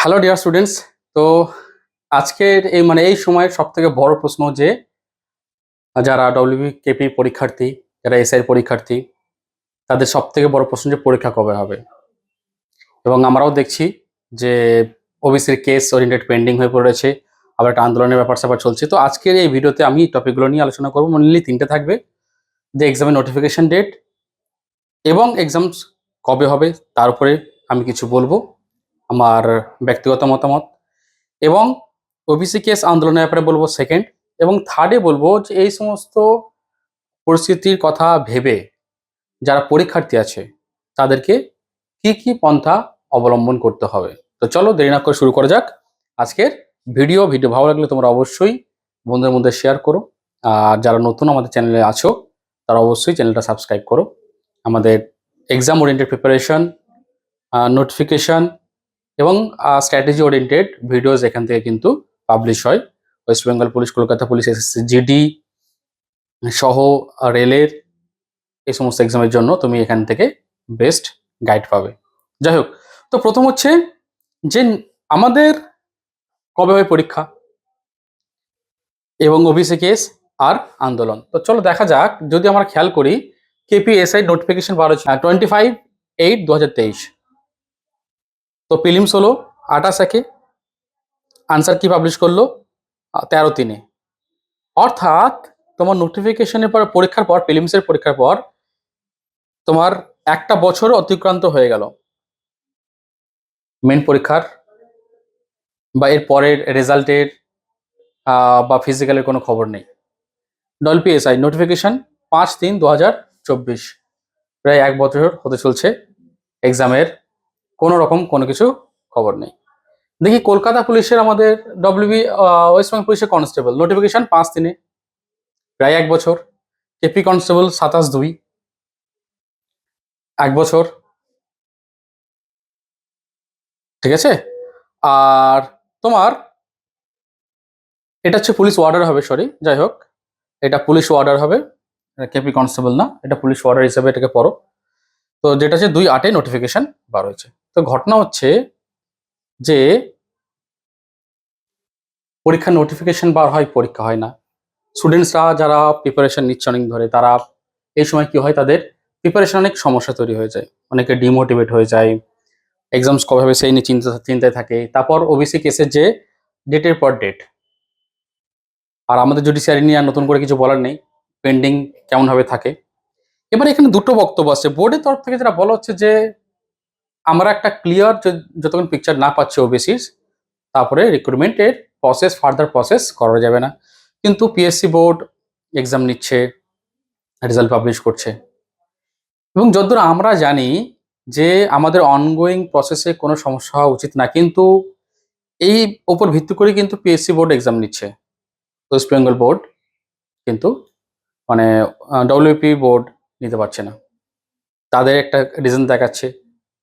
Hello dear students তো আজকের এই মানে এই সময়ের সব থেকে বড় প্রশ্ন যে, যারা ডব্লিউবি কেপি পরীক্ষার্থী, যারা এসআই পরীক্ষার্থী, তাদের সব থেকে বড় প্রশ্ন যে পরীক্ষা কবে হবে? এবং আমরাও দেখছি যে ওবিসির কেস ওরিয়েন্টেড পেন্ডিং হয়ে পড়েছে আবার একটা আন্দোলনের ব্যাপার স্যাপার চলছে। তো আজকের এই ভিডিওতে আমি টপিকগুলো নিয়ে আলোচনা করব। মেনলি তিনটে থাকবে। যে এক্সামের নোটিফিকেশন ডেট এবং এক্সামস কবে হবে, তার উপরে আমি কিছু বলব। আমার ব্যক্তিগত মতামত। এবং ওবিসি কেস আন্দোলনের ব্যাপারে বলব সেকেন্ড এবং থার্ডে বলব যে এই সমস্ত পরিস্থিতির কথা ভেবে যারা পরীক্ষার্থী আছে, তাদেরকে কি কি পন্থা অবলম্বন করতে হবে। তো চলো দেরি না করে শুরু করা যাক। আজকের ভিডিও ভিডিও ভালো লাগলে তোমরা অবশ্যই বন্ধুদের মধ্যে শেয়ার করো। আর যারা নতুন আমাদের চ্যানেলে আছো, তারা অবশ্যই চ্যানেলটা সাবস্ক্রাইব করো। আমাদের এক্সাম ওরিয়েন্টেড প্রিপারেশন নোটিফিকেশন এবং স্ট্র্যাটেজি ওরিয়েন্টেড ভিডিওস এখান থেকে কিন্তু পাবলিশ হয়। West Bengal police Kolkata police SSC GD সহ রেলের এই সমস্ত এক্সামের জন্য তুমি এখান থেকে বেস্ট গাইড পাবে। যাই হোক, তো প্রথম হচ্ছে যে আমাদের কবে হয় পরীক্ষা এবং ওবিসি কেস আর আন্দোলন। তো চলো দেখা যাক, যদি আমরা খেয়াল করি কেপিএসআই নোটিফিকেশন বার হচ্ছে টোয়েন্টি ফাইভ এইট দু হাজার তেইশ। তো প্রিলিমস হলো আঠাশ একে আনসার কি পাবলিশ করল? তেরো তিনে। অর্থাৎ তোমার নোটিফিকেশনের পর, পরীক্ষার পর প্রিলিমসের পরীক্ষার পর তোমার একটা বছর অতিক্রান্ত হয়ে গেল। মেন পরীক্ষার বা এর পরের রেজাল্টের বা ফিজিক্যালের কোনো খবর নেই। ডলপিএসআই নোটিফিকেশন পাঁচ তিন দু প্রায় এক বছর হতে চলছে এক্সামের কোনো রকম কোনো কিছু খবর নেই। দেখি কলকাতা পুলিশের আমাদের ডব্লিউবি ওয়েস্ট বেঙ্গল পুলিশের কনস্টেবল নোটিফিকেশন পাঁচ দিনে, প্রায় এক বছর। কেপি কনস্টেবল সাতাশ দুই, এক বছর। ঠিক আছে? আর তোমার, এটা হচ্ছে পুলিশ ওয়ার্ডার হবে সরি যাই হোক। এটা পুলিশ ওয়ার্ডার হবে কেপি কনস্টেবল না, এটা পুলিশ ওয়ার্ডার হিসেবে এটাকে পড়ো। তো যেটা হচ্ছে দুই আটে নোটিফিকেশন বার হয়েছে। তো ঘটনা হচ্ছে যে পরীক্ষার নোটিফিকেশন বার হয়, পরীক্ষা হয় না। স্টুডেন্টসরা যারা প্রিপারেশন নিচ্ছে অনেক ধরে, তারা এই সময় কি হয়, তাদের প্রিপারেশন অনেক সমস্যা তৈরি হয়ে যায়। অনেকে ডিমোটিভেট হয়ে যায় এক্সামস কবে হবে সেই নিয়ে চিন্তা, চিন্তায় থাকে। তারপর ওবিসি কেসের যে ডেটের পর ডেট আর আমাদের জুডিশিয়ারি নিয়ে আর নতুন করে কিছু বলার নেই পেন্ডিং কেমনভাবে থাকে। এবার এখানে দুটো বক্তব্য আছে। বোর্ডের তরফ থেকে যেটা বলা হচ্ছে যে আমরা একটা ক্লিয়ার যতক্ষণ পিকচার না পাচ্ছি ওবিসিস তারপরে রিক্রুটমেন্টের প্রসেস ফার্দার প্রসেস করা যাবে না। কিন্তু পিএসসি বোর্ড এক্সাম নিচ্ছে রেজাল্ট পাবলিশ করছে। এবং যতদূর আমরা জানি যে আমাদের অনগোয়িং প্রসেসে কোনো সমস্যা হওয়া উচিত না, কিন্তু এই ওপর ভিত্তি করে কিন্তু পিএসসি বোর্ড এক্সাম নিচ্ছে। ওয়েস্ট বেঙ্গল বোর্ড কিন্তু মানে ডব্লিউপি বোর্ড নিতে পারছে না। তাদের একটা রিজন দেখাচ্ছে।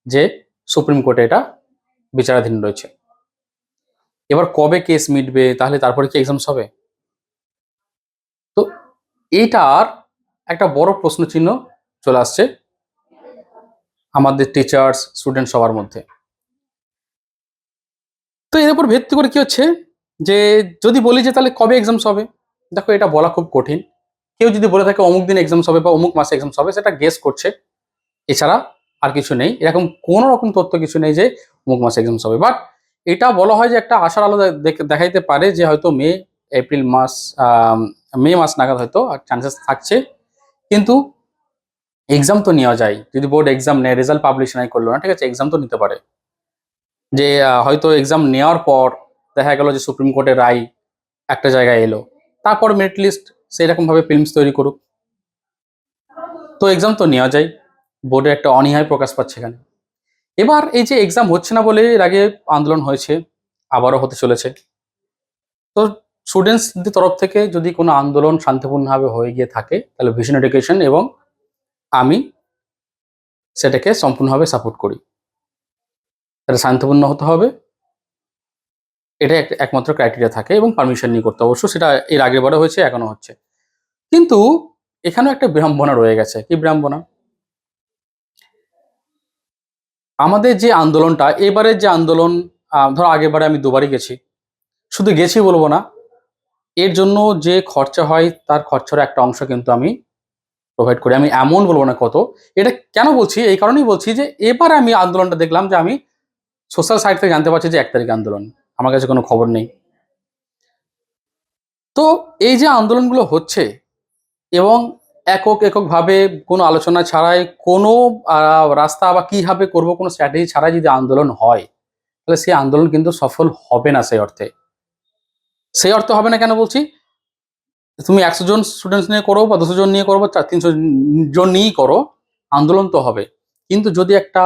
যে সুপ্রিম কোর্টে এটা বিচারাধীন রয়েছে। এবার কবে কেস মিটবে, তাহলে তারপরে কি এক্সামস হবে? তো এইটার একটা বড় প্রশ্ন চিহ্ন চলে আসছে আমাদের টিচার্স স্টুডেন্ট সবার মধ্যে। তো এর উপর ভিত্তি করে কি হচ্ছে যে যদি বলি যে তাহলে কবে এক্সামস হবে? দেখো এটা বলা খুব কঠিন। কেউ যদি বলে থাকে অমুক দিন এক্সামস হবে বা অমুক মাসে এক্সামস হবে, সেটা গেস করছে। এছাড়া আর কিছু নেই। এরকম কোনো রকম তথ্য কিছু নেই যে অমুক মাসে এক্সামস হবে। বাট এটা বলা হয় যে একটা আশার আলো দেখাইতে পারে যে হয়তো মে এপ্রিল মাস মে মাস নাগাদ হয়তো চান্সেস থাকছে। কিন্তু এক্সাম তো নেওয়া যায়। যদি বোর্ড এক্সাম নেয় রেজাল্ট পাবলিশ নাই করল না, ঠিক আছে এক্সাম তো নিতে পারে। যে হয়তো এক্সাম নেওয়ার পর দেখা গেল যে সুপ্রিম কোর্টের রায় একটা জায়গায় এলো। তারপর মেরিট লিস্ট সেই রকম ভাবে ফিল্মস তৈরি করুক। তো এক্সাম তো নেওয়া যায়। বোর্ডে একটা অনীহায় প্রকাশ পাচ্ছে এখানে। এবার এই যে এক্সাম হচ্ছে না বলে এর আগে আন্দোলন হয়েছে, আবারও হতে চলেছে। তো স্টুডেন্টসদের তরফ থেকে যদি কোনো আন্দোলন শান্তিপূর্ণভাবে হয়ে গিয়ে থাকে, তাহলে ভিশন এডুকেশন এবং আমি সেটাকে সম্পূর্ণভাবে সাপোর্ট করি। এটা শান্তিপূর্ণ হতে হবে। এটা এক- একমাত্র ক্রাইটেরিয়া থাকে এবং পারমিশন নিয়ে করতে অবশ্য সেটা এর আগের বারে হয়েছে এখনও হচ্ছে। কিন্তু এখানেও একটা বিড়ম্বনা রয়ে গেছে। কি বিড়ম্বনা? আমাদের যে আন্দোলনটা, এবারের যে আন্দোলন ধরো আগেরবারে আমি দুবারই গেছি। শুধু গেছি বলব না, এর জন্য যে খরচা হয়, তার খরচার একটা অংশ কিন্তু আমি প্রোভাইড করি। আমি এমন বলব না কত, এটা কেন বলছি? এই কারণেই বলছি যে, এবার আমি আন্দোলনটা দেখলাম যে আমি সোশ্যাল সাইট থেকে জানতে পারছি যে এক তারিখ আন্দোলন। আমার কাছে কোনো খবর নেই। তো এই যে আন্দোলনগুলো হচ্ছে, এবং একক এককভাবে কোনো আলোচনা ছাড়াই কোনো রাস্তা বা কীভাবে করব কোনো স্ট্র্যাটেজি ছাড়াই যদি আন্দোলন হয়, তাহলে সেই আন্দোলন কিন্তু সফল হবে না সেই অর্থে। সেই অর্থে হবে না কেন বলছি? তুমি একশো জন স্টুডেন্টস নিয়ে করো বা দুশো জন নিয়ে করো বা তিনশো জন নিয়েই করো, আন্দোলন তো হবে। কিন্তু যদি একটা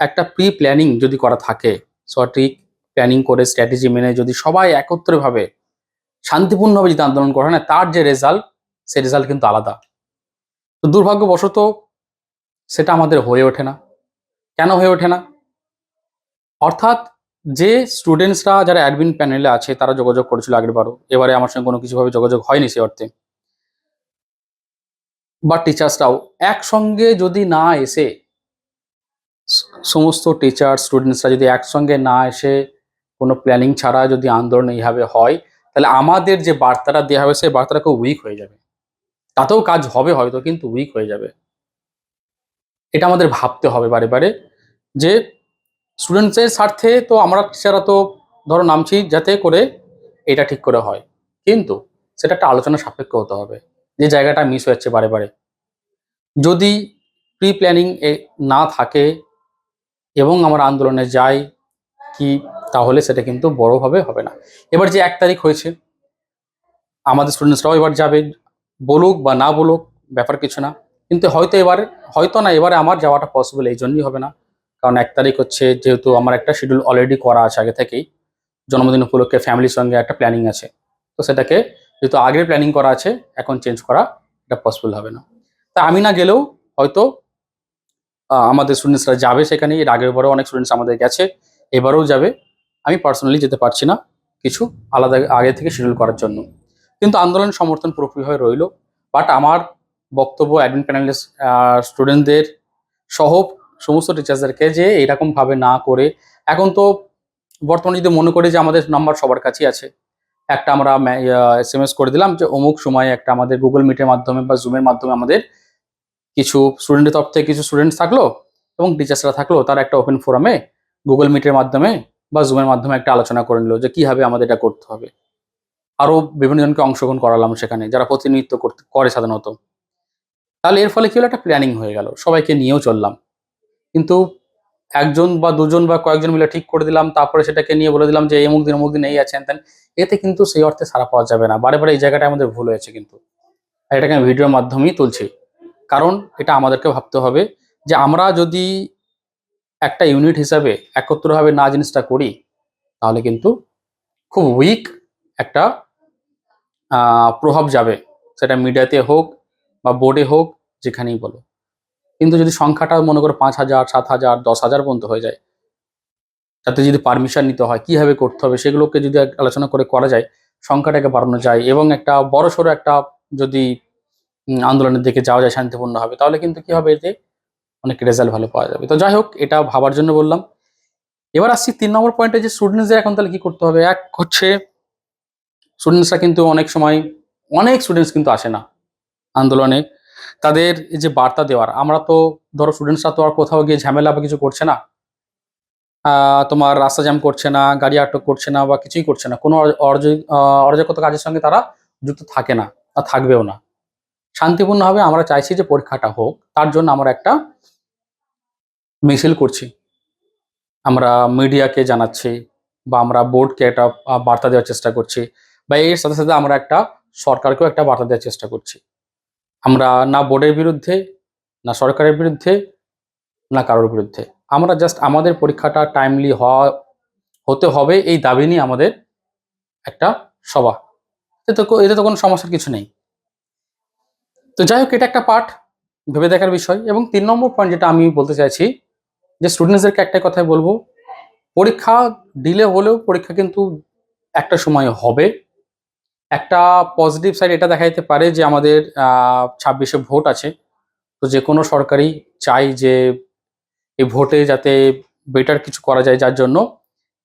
একটা প্রি প্ল্যানিং যদি করা থাকে, সঠিক প্ল্যানিং করে স্ট্র্যাটেজি মেনে যদি সবাই একত্রভাবে শান্তিপূর্ণভাবে যদি আন্দোলন করা হয় না তার যে রেজাল্ট সেই রেজাল্ট কিন্তু আলাদা। তো দুর্ভাগ্যবশত সেটা আমাদের হয়ে ওঠে না। কেন হয়ে ওঠে না? অর্থাৎ যে স্টুডেন্টসরা যারা অ্যাডমিন প্যানেলে আছে, তারা যোগাযোগ করেছিল আগের বারও এবারে আমার সঙ্গে কোনো কিছুভাবে যোগাযোগ হয়নি সে অর্থে। বা টিচার্সরাও একসঙ্গে যদি না এসে, সমস্ত টিচার স্টুডেন্টসরা যদি একসঙ্গে না এসে কোনো প্ল্যানিং ছাড়া যদি আন্দোলন এইভাবে হয়, তাহলে আমাদের যে বার্তাটা দেওয়া হবে, সেই বার্তাটা খুব উইক হয়ে যাবে। তাতেও কাজ হবে হয়তো, কিন্তু উইক হয়ে যাবে। এটা আমাদের ভাবতে হবে বারে বারে যে স্টুডেন্টসের স্বার্থে তো আমরা টিচাররা তো ধরো নামছি যাতে করে এটা ঠিক করে হয়। কিন্তু সেটা একটা আলোচনা সাপেক্ষ হতে হবে যে জায়গাটা মিস হয়ে যাচ্ছে বারে বারে। যদি প্রি প্ল্যানিং এ না থাকে এবং আমরা আন্দোলনে যাই, কি তাহলে সেটা কিন্তু বড়ভাবে হবে না। এবার যে এক তারিখ হয়েছে, আমাদের স্টুডেন্টসরাও এবার যাবে। বলুক বা না বলুক, ব্যাপার কিছু না। কিন্তু হয়তো এবার, হয়তো না এবারে আমার যাওয়াটা পসিবল এই জন্যই হবে না। কারণ এক তারিখ হচ্ছে যেহেতু আমার একটা শিডিউল অলরেডি করা আছে আগে থেকেই। জন্মদিন উপলক্ষে ফ্যামিলির সঙ্গে একটা প্ল্যানিং আছে। তো সেটাকে যেহেতু আগের প্ল্যানিং করা আছে, এখন চেঞ্জ করা এটা পসিবল হবে না। তা আমি না গেলেও হয়তো আমাদের স্টুডেন্টসরা যাবে সেখানে এর আগের বারও অনেক স্টুডেন্টস আমাদের গেছে। এবারেও যাবে। আমি পার্সোনালি যেতে পারছি না কিছু আলাদা আগে থেকে শিডিউল করার জন্য। কিন্তু আন্দোলন সমর্থন পুরোপুরিভাবে রইল। বাট আমার বক্তব্য অ্যাডমিন প্যানেলের স্টুডেন্টদের সহ সমস্ত টিচার্সদেরকে যে এরকম ভাবে না করে, এখন তো বর্তমানে যদি মনে করি যে আমাদের নাম্বার সবার কাছেই আছে, একটা আমরা এস এম এস করে দিলাম যে অমুক সময়ে একটা আমাদের গুগল মিটের মাধ্যমে বা জুমের মাধ্যমে আমাদের কিছু স্টুডেন্টের তরফ থেকে কিছু স্টুডেন্টস থাকল এবং টিচার্সরা থাকল, তার একটা ওপেন ফোরামে গুগল মিটের মাধ্যমে বা জুমের মাধ্যমে একটা আলোচনা করে নিল যে কীভাবে আমাদের এটা করতে হবে। আরও বিভিন্ন জনকে অংশগ্রহণ করালাম সেখানে, যারা প্রতিনিধিত্ব করতে করে সাধারণত। তাহলে এর ফলে কি হলো? একটা প্ল্যানিং হয়ে গেল। সবাইকে নিয়েও চললাম। কিন্তু একজন বা দুজন বা কয়েকজন মিলে ঠিক করে দিলাম, তারপরে সেটাকে নিয়ে বলে দিলাম যে অমুক দিন অমুক দিন এই আছেন। তেন এতে কিন্তু সেই অর্থে সারা পাওয়া যাবে না। বারে বারে এই জায়গাটা আমাদের ভুল হয়েছে কিন্তু। এটাকে আমি ভিডিওর মাধ্যমেই তুলছি। কারণ এটা আমাদেরকে ভাবতে হবে যে, আমরা যদি একটা ইউনিট হিসাবে একত্রভাবে না জিনিসটা করি, তাহলে কিন্তু খুব উইক একটা প্রভাব যাবে, সেটা মিডিয়াতে হোক বা বোর্ডে হোক, যেখানেই বলো। কিন্তু যদি সংখ্যাটা মনে করো পাঁচ হাজার, সাত হাজার, দশ হাজার পর্যন্ত হয়ে যায়, তাতে যদি পারমিশন নিতে হয়, কীভাবে করতে হবে, সেগুলোকে যদি আলোচনা করে করা যায়, সংখ্যাটাকে বাড়ানো যায় এবং একটা বড় সড়ো একটা যদি আন্দোলনের দিকে যাওয়া যায়, শান্তিপূর্ণ হবে তাহলে কিন্তু কি হবে এতে? অনেক রেজাল্ট ভালো পাওয়া যাবে। তো যাই হোক, এটা ভাবার জন্য বললাম। এবার আসছি তিন নম্বর পয়েন্টে যে স্টুডেন্টসদের এখন তাহলে কি করতে হবে? এক হচ্ছে স্টুডেন্টসরা কিন্তু অনেক সময়, অনেক স্টুডেন্টস কিন্তু আসে না আন্দোলনে। তাদের যে বার্তা দেওয়ার, আমরা তো ধরো স্টুডেন্টসরা তো আর কোথাও গিয়ে ঝামেলা বা কিছু করছে না। তোমার রাস্তা জ্যাম করছে না, গাড়ি আটক করছে না বা কিছুই করছে না। কোনো অরাজকতা কাজের সঙ্গে তারা যুক্ত থাকে না আর থাকবেও না। শান্তিপূর্ণভাবে আমরা চাইছি যে পরীক্ষাটা হোক, তার জন্য আমরা একটা মিছিল করছি। আমরা মিডিয়াকে জানাচ্ছি বা আমরা বোর্ডকে একটা বার্তা দেওয়ার চেষ্টা করছি। বা এর সাথে সাথে আমরা একটা সরকারকেও একটা বার্তা দেওয়ার চেষ্টা করছি। আমরা না বোর্ডের বিরুদ্ধে, না সরকারের বিরুদ্ধে, না কারোর বিরুদ্ধে। আমরা জাস্ট আমাদের পরীক্ষাটা টাইমলি হওয়া, হতে হবে এই দাবি নিয়ে আমাদের একটা সভা। এতে তো এতে তো কোনো সমস্যার কিছু নেই। তো যাই হোক, এটা একটা পার্ট ভেবে দেখার বিষয় এবং তিন নম্বর পয়েন্ট যেটা আমি বলতে চাইছি যে স্টুডেন্টসদেরকে একটাই কথাই বলব, পরীক্ষা ডিলে হলেও পরীক্ষা কিন্তু একটা সময় হবে। একটা পজিটিভ সাইড এটা দেখা যেতে পারে যে আমাদের ছাব্বিশে ভোট আছে। তো যে কোনো সরকারই চাই যে এই ভোটে যাতে বেটার কিছু করা যায়, যার জন্য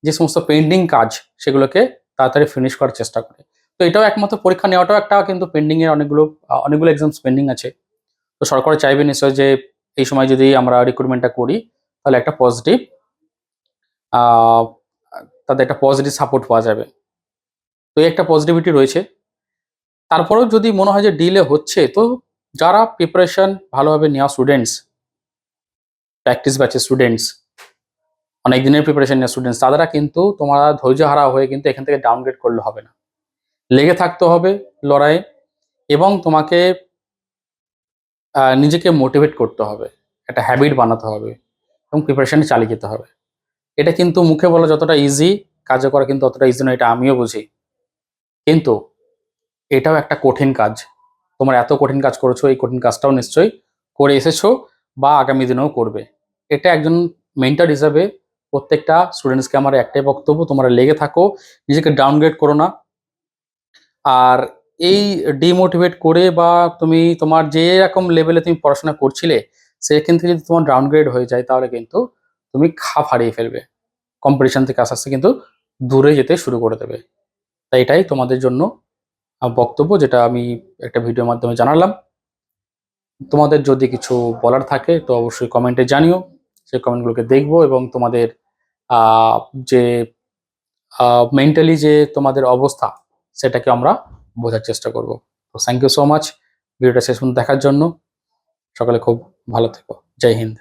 যে সমস্ত পেন্ডিং কাজ সেগুলোকে তাড়াতাড়ি ফিনিশ করার চেষ্টা করে। তো এটাও একমাত্র পরীক্ষা নেওয়াটাও একটা কিন্তু পেন্ডিংয়ের অনেকগুলো অনেকগুলো এক্সামস পেন্ডিং আছে। তো সরকার চাইবে নিশ্চয় যে এই সময় যদি আমরা রিক্রুটমেন্টটা করি, তাহলে একটা পজিটিভ তাদের একটা পজিটিভ সাপোর্ট পাওয়া যাবে। তো একটা পজিটিভিটি রয়েছে। তারপরেও যদি মনে হয় যে ডিলে হচ্ছে, তো যারা প্রিপারেশন ভালোভাবে নেওয়া স্টুডেন্টস প্র্যাকটিস ব্যাচের স্টুডেন্টস অনেক দিনের প্রিপারেশন নেওয়া স্টুডেন্টস তারা কিন্তু তোমরা ধৈর্য হারা হয়ে কিন্তু এখান থেকে ডাউনগ্রেড করলে হবে না। লেগে থাকতে হবে লড়াইয়ে এবং তোমাকে নিজেকে মোটিভেট করতে হবে, একটা হ্যাবিট বানাতে হবে এবং প্রিপারেশন চালিয়ে যেতে হবে। এটা কিন্তু মুখে বলা যতটা ইজি কাজে করা কিন্তু অতটা ইজি নয়, এটা আমিও বুঝি। কিন্তু এটাও একটা কঠিন কাজ। তোমার এত কঠিন কাজ করেছ, এই কঠিন কাজটাও নিশ্চয়ই করে এসেছ বা আগামী দিনেও করবে। এটা একজন মেন্টার হিসাবে প্রত্যেকটা স্টুডেন্টসকে আমার একটাই বক্তব্য, তোমরা লেগে থাকো, নিজেকে ডাউনগ্রেড করো না। আর এই ডিমোটিভেট করে বা তুমি তোমার যে রকম লেভেলে তুমি পড়াশোনা করছিলে, সেখান থেকে যদি তোমার ডাউনগ্রেড হয়ে যায়, তাহলে কিন্তু তুমি খাপ হারিয়ে ফেলবে। কম্পিটিশন থেকে আস্তে আস্তে কিন্তু দূরে যেতে শুরু করে দেবে। তাই এটাই তোমাদের জন্য বক্তব্য যেটা আমি একটা ভিডিওর মাধ্যমে জানালাম। তোমাদের যদি কিছু বলার থাকে তো অবশ্যই কমেন্টে জানিও সেই কমেন্টগুলোকে দেখব এবং তোমাদের যে মেন্টালি যে তোমাদের অবস্থা সেটাকে আমরা বোঝার চেষ্টা করব। তো থ্যাংক ইউ সো মাচ ভিডিওটা শেষ দেখার জন্য। সকালে খুব ভালো থেকো। জয় হিন্দ।